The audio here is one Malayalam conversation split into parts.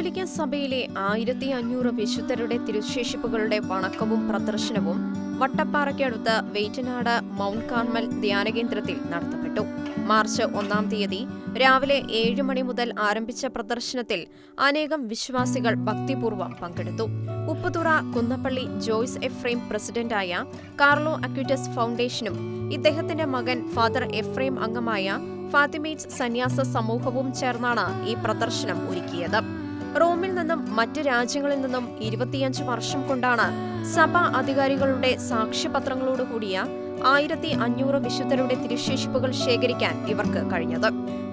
ഇസ്രായേലിലെ ആയിരത്തി അഞ്ഞൂറ് വിശുദ്ധരുടെ തിരുശേഷിപ്പുകളുടെ വണക്കവും പ്രദർശനവും വട്ടപ്പാറയ്ക്കടുത്ത് വെയ്റ്റനാട് മൗണ്ട് കാർമൽ ധ്യാനകേന്ദ്രത്തിൽ നടത്തപ്പെട്ടു. മാർച്ച് ഒന്നാം തീയതി രാവിലെ ഏഴ് മണി മുതൽ ആരംഭിച്ച പ്രദർശനത്തിൽ അനേകം വിശ്വാസികൾ ഭക്തിപൂർവം പങ്കെടുത്തു. ഉപ്പുതുറ കുന്നപ്പള്ളി ജോയ്സ് എഫ്രൈം പ്രസിഡന്റായ കാർലോ അക്യൂറ്റസ് ഫൗണ്ടേഷനും ഇദ്ദേഹത്തിന്റെ മകൻ ഫാദർ എഫ്രൈം അംഗമായ ഫാത്തിമേറ്റ് സന്യാസ സമൂഹവും ചേർന്നാണ് ഈ പ്രദർശനം ഒരുക്കിയത്. റോമിൽ നിന്നും മറ്റ് രാജ്യങ്ങളിൽ നിന്നും ഇരുപത്തിയഞ്ച് വർഷം കൊണ്ടാണ് സഭാ അധികാരികളുടെ സാക്ഷ്യപത്രങ്ങളോടുകൂടിയ ആയിരത്തി അഞ്ഞൂറ് വിശുദ്ധരുടെ തിരുശേഷിപ്പുകൾ ശേഖരിക്കാൻ ഇവർക്ക് കഴിഞ്ഞത്.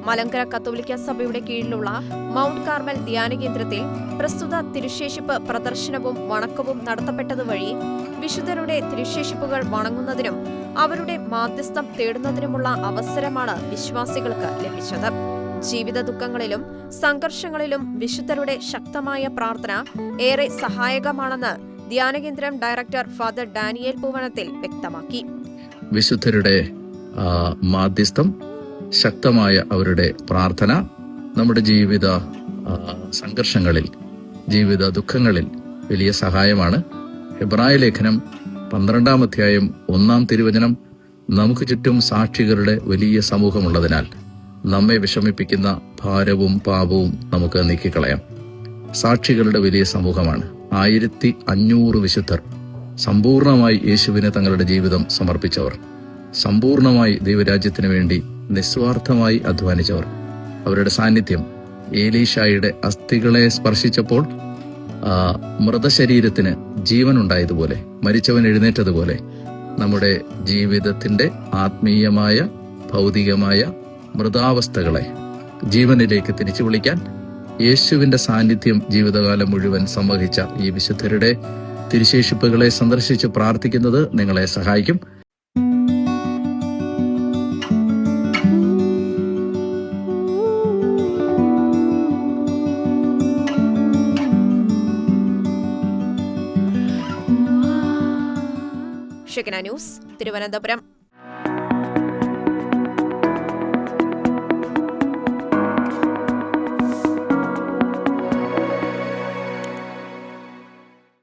മലങ്കര കത്തോലിക്ക സഭയുടെ കീഴിലുള്ള മൗണ്ട് കാർമൽ ധ്യാന കേന്ദ്രത്തിൽ പ്രസ്തുത തിരുശേഷിപ്പ് പ്രദർശനവും വണക്കവും നടത്തപ്പെട്ടതുവഴി വിശുദ്ധരുടെ തിരുശേഷിപ്പുകൾ വണങ്ങുന്നതിനും അവരുടെ മാധ്യസ്ഥം തേടുന്നതിനുമുള്ള അവസരമാണ് വിശ്വാസികൾക്ക് ലഭിച്ചത്. ജീവിത ദുഃഖങ്ങളിലും സംഘർഷങ്ങളിലും വിശുദ്ധരുടെ ശക്തമായ പ്രാർത്ഥന ഏറെ സഹായകമാണെന്ന് ധ്യാനകേന്ദ്രം ഡയറക്ടർ ഫാദർ ഡാനിയേൽ പൂവനത്തിൽ വ്യക്തമാക്കി. വിശുദ്ധരുടെ മാധ്യസ്ഥം ശക്തമായ അവരുടെ പ്രാർത്ഥന നമ്മുടെ ജീവിത സംഘർഷങ്ങളിൽ ജീവിത ദുഃഖങ്ങളിൽ വലിയ സഹായമാണ്. ഹെബ്രായ ലേഖനം പന്ത്രണ്ടാം അധ്യായം ഒന്നാം തിരുവചനം നമുക്ക് ചുറ്റും സാക്ഷികളുടെ വലിയ സമൂഹമുള്ളതിനാൽ നമ്മെ വിഷമിപ്പിക്കുന്ന ഭാരവും പാപവും നമുക്ക് നീക്കിക്കളയാം. സാക്ഷികളുടെ വലിയ സമൂഹമാണ്. ആയിരത്തി അഞ്ഞൂറ് വിശുദ്ധർ സമ്പൂർണമായി യേശുവിന് തങ്ങളുടെ ജീവിതം സമർപ്പിച്ചവർ. സമ്പൂർണമായി ദൈവരാജ്യത്തിന് വേണ്ടി നിസ്വാർത്ഥമായി അധ്വാനിച്ചവർ. അവരുടെ സാന്നിധ്യം ഏലീഷായുടെ അസ്ഥികളെ സ്പർശിച്ചപ്പോൾ മൃതശരീരത്തിന് ജീവൻ ഉണ്ടായതുപോലെ മരിച്ചവൻ എഴുന്നേറ്റതുപോലെ നമ്മുടെ ജീവിതത്തിന്റെ ആത്മീയമായ ഭൗതികമായ മൃതാവസ്ഥകളെ ജീവനിലേക്ക് തിരിച്ചു വിളിക്കാൻ യേശുവിന്റെ സാന്നിധ്യം ജീവിതകാലം മുഴുവൻ സംവഹിച്ച ഈ വിശുദ്ധരുടെ തിരുശേഷിപ്പുകളെ സന്ദർശിച്ച് പ്രാർത്ഥിക്കുന്നത് നിങ്ങളെ സഹായിക്കും. ഷെക്കന ന്യൂസ് തിരുവനന്തപുരം